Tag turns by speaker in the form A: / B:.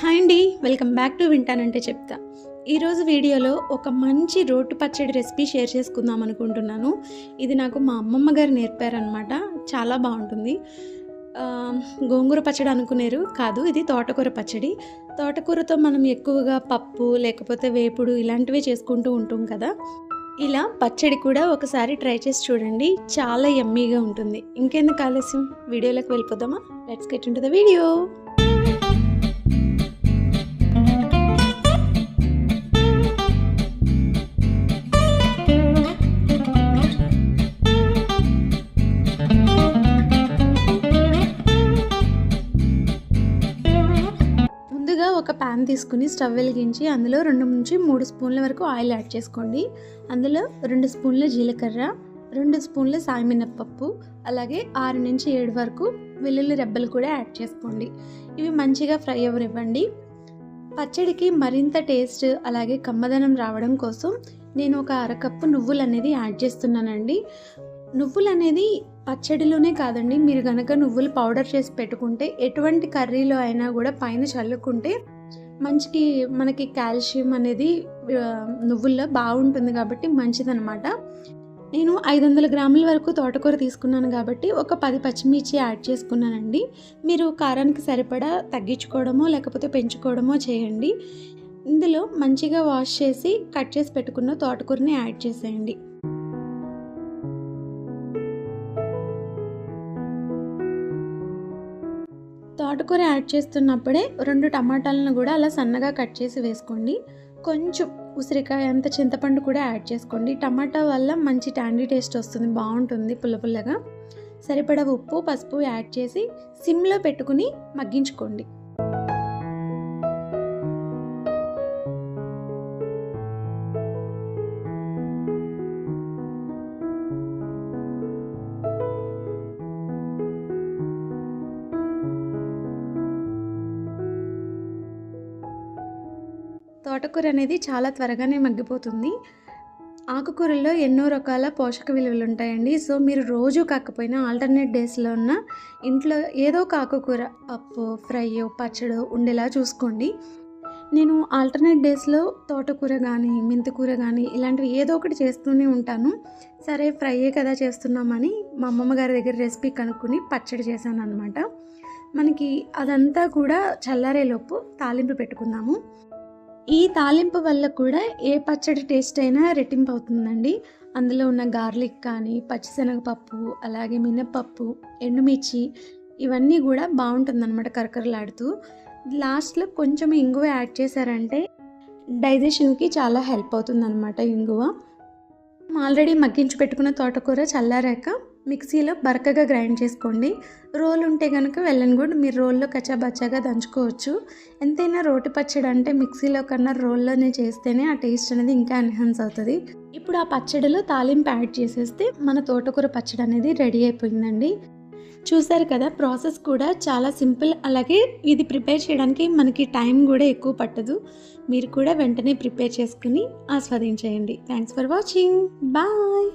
A: Hi అండి welcome back to వింటానంటే చెప్తా. ఈరోజు వీడియోలో ఒక మంచి రోటు పచ్చడి రెసిపీ షేర్ చేసుకుందాం అనుకుంటున్నాను. ఇది నాకు మా అమ్మమ్మ గారు నేర్పారనమాట చాలా బాగుంటుంది. గోంగూర పచ్చడి అనుకునేరు కాదు ఇది తోటకూర పచ్చడి. తోటకూరతో మనం ఎక్కువగా పప్పు లేకపోతే వేపుడు ఇలాంటివి చేసుకుంటూ ఉంటాం కదా. ఇలా పచ్చడి కూడా ఒకసారి ట్రై చేసి చూడండి చాలా ఎమ్మీగా ఉంటుంది. ఇంకెందుకు ఆలస్యం? వీడియోలోకి వెళ్ళిపోదామా? Let's get in the video ఒక ప్యాన్ తీసుకుని స్టవ్ వెలిగించి అందులో రెండు నుంచి మూడు స్పూన్ల వరకు ఆయిల్ యాడ్ చేసుకోండి. అందులో రెండు స్పూన్ల జీలకర్ర రెండు స్పూన్ల సాయమినప్పప్పు అలాగే ఆరు నుంచి ఏడు వరకు వెల్లుల్లి రెబ్బలు కూడా యాడ్ చేసుకోండి. ఇవి మంచిగా ఫ్రై అవ్వనివ్వండి. పచ్చడికి మరింత టేస్ట్ అలాగే కమ్మదనం రావడం కోసం నేను ఒక అరకప్పు నువ్వులు అనేది యాడ్ చేస్తున్నానండి. నువ్వులు అనేది పచ్చడిలోనే కాదండి. మీరు కనుక నువ్వులు పౌడర్ చేసి పెట్టుకుంటే ఎటువంటి కర్రీలో అయినా కూడా పైన చల్లుకుంటే మంచికి మనకి కాల్షియం అనేది నువ్వుల్లో బాగుంటుంది కాబట్టి మంచిదనమాట నేను ఐదు వందల గ్రాముల వరకు తోటకూర తీసుకున్నాను కాబట్టి ఒక పది పచ్చిమిర్చి యాడ్ చేసుకున్నానండి. మీరు కారానికి సరిపడా తగ్గించుకోవడమో లేకపోతే పెంచుకోవడమో చేయండి. ఇందులో మంచిగా వాష్ చేసి కట్ చేసి పెట్టుకున్న తోటకూరని యాడ్ చేసేయండి. తోటకూర యాడ్ చేస్తున్నప్పుడే రెండు టమాటాలను కూడా అలా సన్నగా కట్ చేసి వేసుకోండి. కొంచెం ఉసిరికాయ అంత చింతపండు కూడా యాడ్ చేసుకోండి. టమాటా వల్ల మంచి ట్యాండీ టేస్ట్ వస్తుంది బాగుంటుంది పుల్ల పుల్లగా. సరిపడా ఉప్పు పసుపు యాడ్ చేసి సిమ్లో పెట్టుకుని మగ్గించుకోండి. తోటకూర అనేది చాలా త్వరగానే మగ్గిపోతుంది. ఆకుకూరల్లో ఎన్నో రకాల పోషక విలువలు ఉంటాయండి. సో మీరు రోజు కాకపోయినా ఆల్టర్నేట్ డేస్లో ఉన్న ఇంట్లో ఏదో ఒక ఆకుకూర పప్పు ఫ్రై పచ్చడి ఉండేలా చూసుకోండి. నేను ఆల్టర్నేట్ డేస్లో తోటకూర కానీ మెంతికూర కానీ ఇలాంటివి ఏదో ఒకటి చేస్తూనే ఉంటాను. సరే ఫ్రైయే కదా చేస్తున్నామని మా అమ్మమ్మ గారి దగ్గర రెసిపీ కనుక్కొని పచ్చడి చేశాను అనమాట మనకి అదంతా కూడా చల్లారేలోపు తాలింపు పెట్టుకుందాము. ఈ తాలింపు వల్ల కూడా ఏ పచ్చడి టేస్ట్ అయినా రెట్టింపు అవుతుందండి. అందులో ఉన్న గార్లిక్ కానీ పచ్చిశనగపప్పు అలాగే మినప్పప్పు ఎండుమిర్చి ఇవన్నీ కూడా బాగుంటుందన్నమాట కరకరలాడుతూ. లాస్ట్లో కొంచెం ఇంగువ యాడ్ చేశారంటే డైజెషన్కి చాలా హెల్ప్ అవుతుందన్నమాట ఇంగువ. ఆల్రెడీ మగ్గించి పెట్టుకున్న తోటకూర చల్లారాక మిక్సీలో బరకగా గ్రైండ్ చేసుకోండి. రోల్ ఉంటే కనుక వెళ్ళని కూడా మీరు రోల్లో కచ్చాబచ్చాగా దంచుకోవచ్చు. ఎంతైనా రోటి పచ్చడి అంటే మిక్సీలో కన్నా రోల్లోనే చేస్తేనే ఆ టేస్ట్ అనేది ఇంకా ఎన్హాన్స్ అవుతుంది. ఇప్పుడు ఆ పచ్చడిలో తాలింపు యాడ్ చేసేస్తే మన తోటకూర పచ్చడి అనేది రెడీ అయిపోయిందండి. చూసారు కదా ప్రాసెస్ కూడా చాలా సింపుల్. అలాగే ఇది ప్రిపేర్ చేయడానికి మనకి టైం కూడా ఎక్కువ పట్టదు. మీరు కూడా వెంటనే ప్రిపేర్ చేసుకుని ఆస్వాదించేయండి. Thanks for watching. బాయ్!